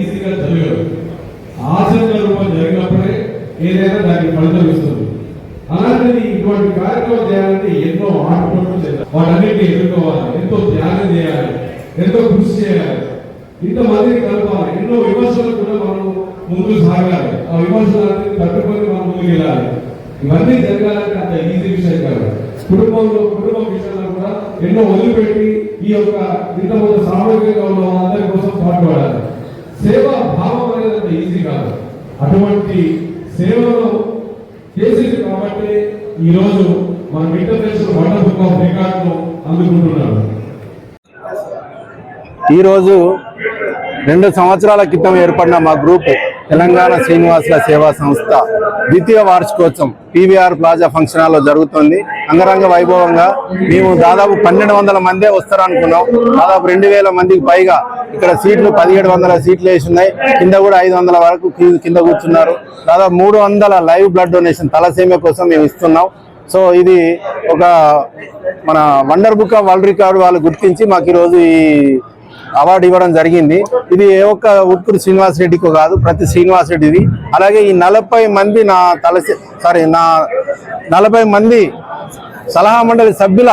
ఈజీగా జరగదు ఆచరణ రూపం జరిగినప్పుడే ఏదైనా దానికి ఫలితం ఇస్తుంది. అలాంటిది ఇటువంటి కార్యక్రమం చేయాలంటే ఎన్నో ఆటపోట్లు చేయాలి వాటన్నిటిని ఎదుర్కోవాలి. ఎంతో త్యాగం చేయాలి. ఎంతో కృషి చేయాలి. ఇంతమందిని కలపాలి. ఎన్నో విమర్శలు కూడా మనం ముందుకు సాగాలి. ఆ విమర్శలన్నీ తట్టుకొని మనం ముందుకు వెళ్ళాలి. ఇవన్నీ జరగాలంటే అంత ఈజీ విషయం కాదు. కుటుంబంలో కుటుంబం విషయంలో కూడా ఎన్నో వదిలిపెట్టి ఈ యొక్క ఇంతమంది సామూహికంగా ఉన్న వాళ్ళందరి కోసం పాటుపడాలి. సేవా భావం అనేది అంత ఈజీ కాదు. అటువంటి సేవలో చేసింది కాబట్టి ఈరోజు మన ఇంటర్నేషనల్ వరల్డ్ బుక్ ఆఫ్ రికార్డును అందుకుంటున్నారు. ఈరోజు రెండు సంవత్సరాల క్రితం ఏర్పడిన మా గ్రూప్ తెలంగాణ శ్రీనివాసుల సేవా సంస్థ ద్వితీయ వార్షికోత్సవం పీవీఆర్ ప్లాజా ఫంక్షన్ హాల్లో జరుగుతుంది. అంగరంగ వైభవంగా మేము దాదాపు పన్నెండు వందల మందే వస్తారనుకున్నాం. దాదాపు రెండు వేల మందికి పైగా ఇక్కడ సీట్లు పదిహేడు వందల సీట్లు వేసి ఉన్నాయి. కింద కూడా ఐదు వందల వరకు కింద కూర్చున్నారు. దాదాపు మూడు వందల లైవ్ బ్లడ్ డొనేషన్ తలసేమియా కోసం మేము ఇస్తున్నాం. సో ఇది ఒక మన wonder book of world record వాళ్ళు గుర్తించి మాకు ఈరోజు ఈ అవార్డు ఇవ్వడం జరిగింది. ఇది ఏ ఒక్క ఉట్కూరు శ్రీనివాస్ రెడ్డికి కాదు ప్రతి శ్రీనివాస్ రెడ్డిది. అలాగే ఈ నలభై మంది నా తలసి సారీ నా నలభై మంది సలహా మండలి సభ్యుల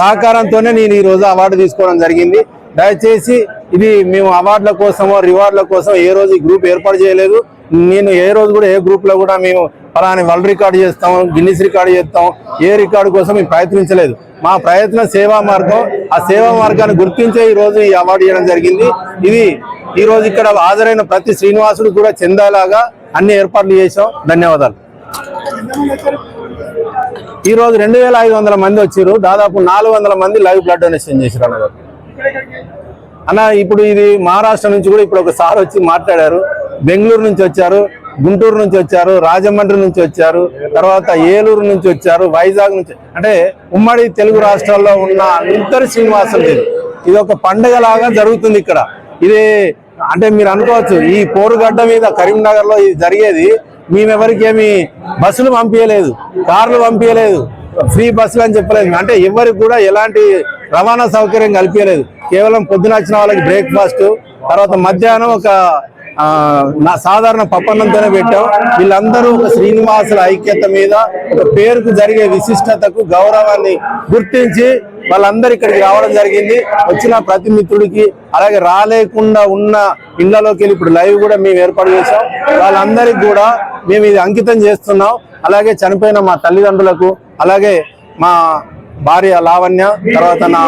సహకారంతోనే నేను ఈరోజు అవార్డు తీసుకోవడం జరిగింది. దయచేసి ఇది మేము అవార్డుల కోసమో రివార్డుల కోసం ఏ రోజు ఈ గ్రూప్ ఏర్పాటు చేయలేదు. నేను ఏ రోజు కూడా ఏ గ్రూప్లో కూడా మేము ఫలాని వరల్డ్ రికార్డు చేస్తాం గిన్నిస్ రికార్డు చేస్తాం ఏ రికార్డు కోసం మేము ప్రయత్నించలేదు. మా ప్రయత్నం సేవా మార్గం ఆ సేవా మార్గాన్ని గుర్తించే ఈ రోజు ఈ అవార్డు ఇవ్వడం జరిగింది. ఇది ఈ రోజు ఇక్కడ హాజరైన ప్రతి శ్రీనివాసుడు కూడా చెందేలాగా అన్ని ఏర్పాట్లు చేశాం. ధన్యవాదాలు. ఈ రోజు రెండు వేల ఐదు వందల మంది వచ్చారు దాదాపు నాలుగు వందల మంది లైవ్ బ్లడ్ డొనేషన్ చేశారు అన్నగారు అన్న ఇప్పుడు ఇది మహారాష్ట్ర నుంచి కూడా ఇప్పుడు ఒక సార్ వచ్చి మాట్లాడారు. బెంగళూరు నుంచి వచ్చారు. గుంటూరు నుంచి వచ్చారు రాజమండ్రి నుంచి వచ్చారు తర్వాత ఏలూరు నుంచి వచ్చారు వైజాగ్ నుంచి అంటే ఉమ్మడి తెలుగు రాష్ట్రాల్లో ఉన్న అందరు శ్రీనివాసులు ఇది. ఇది ఒక పండగ లాగా జరుగుతుంది ఇక్కడ. ఇది అంటే మీరు అనుకోవచ్చు ఈ పోరుగడ్డ మీద కరీంనగర్లో ఇది జరిగేది మేమెవరికేమి బస్సులు పంపించలేదు కార్లు పంపించలేదు ఫ్రీ బస్సులు అని చెప్పలేదు. అంటే ఎవరికి కూడా ఎలాంటి రవాణా సౌకర్యం కల్పించలేదు. కేవలం పొద్దున వచ్చిన వాళ్ళకి బ్రేక్ఫాస్ట్ తర్వాత మధ్యాహ్నం ఒక నా సాధారణ పప్పన్నంతోనే పెట్టాం వీళ్ళందరూ ఒక శ్రీనివాసుల ఐక్యత మీద ఒక పేరుకు జరిగే విశిష్టతకు గౌరవాన్ని గుర్తించి వాళ్ళందరూ ఇక్కడికి రావడం జరిగింది. వచ్చిన ప్రతి మిత్రుడికి అలాగే రాలేకుండా ఉన్న ఇళ్ళలోకి వెళ్ళి ఇప్పుడు లైవ్ కూడా మేము ఏర్పాటు చేసాం వాళ్ళందరికీ కూడా మేము ఇది అంకితం చేస్తున్నాం. అలాగే చనిపోయిన మా తల్లిదండ్రులకు అలాగే మా భార్య లావణ్య తర్వాత నా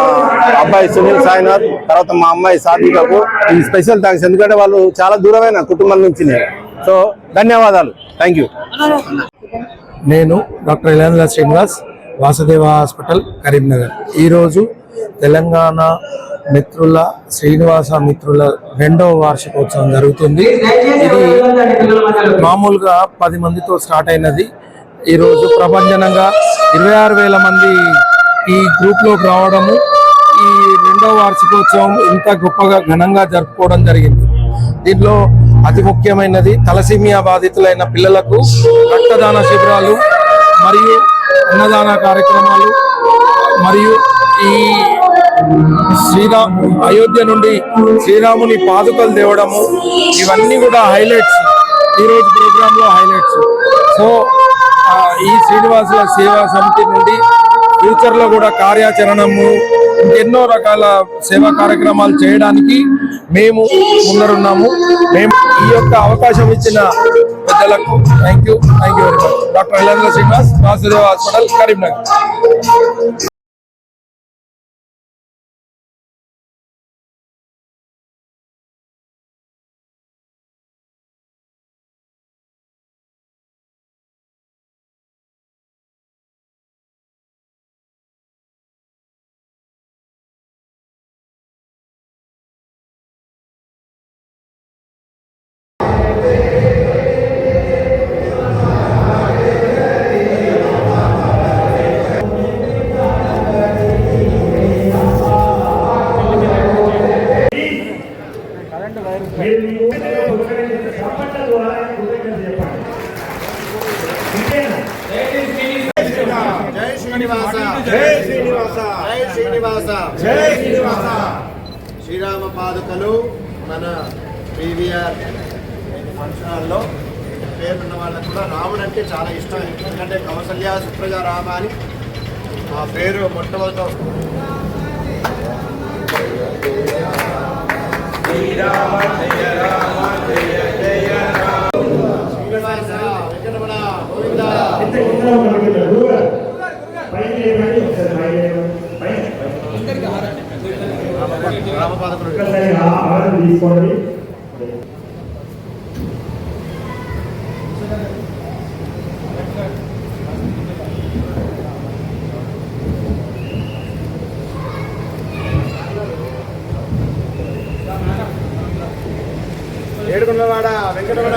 అబ్బాయి సునీల్ సాయినాథ్ తర్వాత మా అమ్మాయి సాత్వికకు ఇది స్పెషల్ థ్యాంక్స్. ఎందుకంటే వాళ్ళు చాలా దూరమైన కుటుంబం నుంచి. సో ధన్యవాదాలు. థ్యాంక్ యూ నేను డాక్టర్ ఇలాంద్ర శ్రీనివాస్ వాసుదేవ హాస్పిటల్ కరీంనగర్. ఈరోజు తెలంగాణ మిత్రుల శ్రీనివాస మిత్రుల రెండవ వార్షికోత్సవం జరుగుతుంది. ఇది మామూలుగా పది మందితో స్టార్ట్ అయినది. ఈరోజు ప్రపంచనంగా ఇరవై ఆరు వేల మంది ఈ గ్రూప్లోకి రావడము ఈ రెండవ వార్షికోత్సవం ఇంత గొప్పగా ఘనంగా జరుపుకోవడం జరిగింది. దీనిలో అతి ముఖ్యమైనది తలసీమియా బాధితులైన పిల్లలకు రక్తదాన శిబిరాలు మరియు అన్నదాన కార్యక్రమాలు మరియు ఈ శ్రీరామ్ అయోధ్య నుండి శ్రీరాముని పాదుకలు తేవడము ఇవన్నీ కూడా హైలైట్స్. ఈ రోజు ప్రోగ్రామ్లో హైలైట్స్. సో ఈ శ్రీనివాసుల సేవా సమితి నుండి ఫ్యూచర్లో కూడా కార్యాచరణము ఎన్నో రకాల సేవా కార్యక్రమాలు చేయడానికి మేము ముందరున్నాము. మేము ఈ యొక్క అవకాశం ఇచ్చిన పెద్దలకు thank you thank you very much. Doctor LN Srinivas Vasudeva hospital Karimnagar. Srirama పాదుకలు మన పీవీఆర్ ఫంక్షన్ హాల్లో పేరున్న వాళ్ళకు కూడా రాముడు అంటే చాలా ఇష్టం. ఎందుకంటే కౌసల్య సుప్రజ రామ అని ఆ పేరు మొట్టమొదట వెంకటరమణ గోవిందా. రామపాదకుడు తీసుకోండి ఏడుకున్నవాడ వెంకటరమణ